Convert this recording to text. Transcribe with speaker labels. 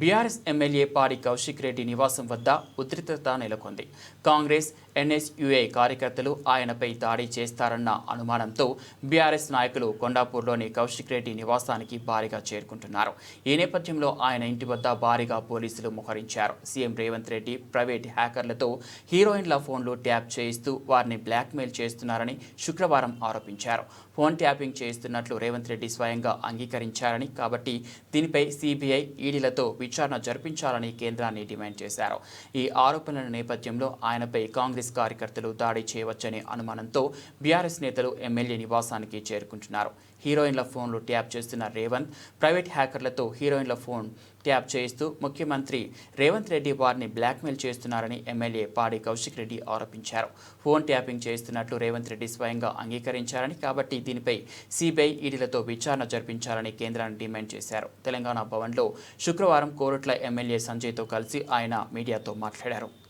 Speaker 1: BRS MLA పాడి కౌశిక్ రెడ్డి నివాసం వద్ద ఉద్రిక్తత నెలకొంది. కాంగ్రెస్ ఎన్ఎస్యుఐ కార్యకర్తలు ఆయనపై దాడి చేస్తారన్న అనుమానంతో బీఆర్ఎస్ నాయకులు కొండాపూర్లోని కౌశిక్ రెడ్డి నివాసానికి భారీగా చేరుకుంటున్నారు. ఈ నేపథ్యంలో ఆయన ఇంటి వద్ద భారీగా పోలీసులు మోహరించారు. సీఎం రేవంత్ రెడ్డి ప్రైవేట్ హ్యాకర్లతో హీరోయిన్ల ఫోన్లు ట్యాప్ చేయిస్తూ వారిని బ్లాక్మెయిల్ చేస్తున్నారని శుక్రవారం ఆరోపించారు. ఫోన్ ట్యాపింగ్ చేస్తున్నట్లు రేవంత్ రెడ్డి స్వయంగా అంగీకరించారని కాబట్టి దీనిపై సిబిఐ ఈడీలతో విచారణ జరిపించాలని కేంద్రాన్ని డిమాండ్ చేశారు. ఈ ఆరోపణల నేపథ్యంలో ఆయనపై కాంగ్రెస్ కార్యకర్తలు దాడి చేయవచ్చనే అనుమానంతో బీఆర్ఎస్ నేతలు ఎమ్మెల్యే నివాసానికి చేరుకుంటున్నారు. హీరోయిన్ల ఫోన్లు ట్యాప్ చేస్తున్న రేవంత్ ప్రైవేట్ హ్యాకర్లతో హీరోయిన్ల ఫోన్ ట్యాప్ చేయిస్తూ ముఖ్యమంత్రి రేవంత్ రెడ్డి వారిని బ్లాక్మెయిల్ చేస్తున్నారని ఎమ్మెల్యే పాడి కౌశిక్ రెడ్డి ఆరోపించారు. ఫోన్ ట్యాపింగ్ చేస్తున్నట్లు రేవంత్ రెడ్డి స్వయంగా అంగీకరించారని కాబట్టి దీనిపై సిబిఐ ఈడీలతో విచారణ జరిపించాలని కేంద్రాన్ని డిమాండ్ చేశారు. తెలంగాణ భవన్లో శుక్రవారం కోరుట్ల ఎమ్మెల్యే సంజయ్తో కలిసి ఆయన మీడియాతో మాట్లాడారు.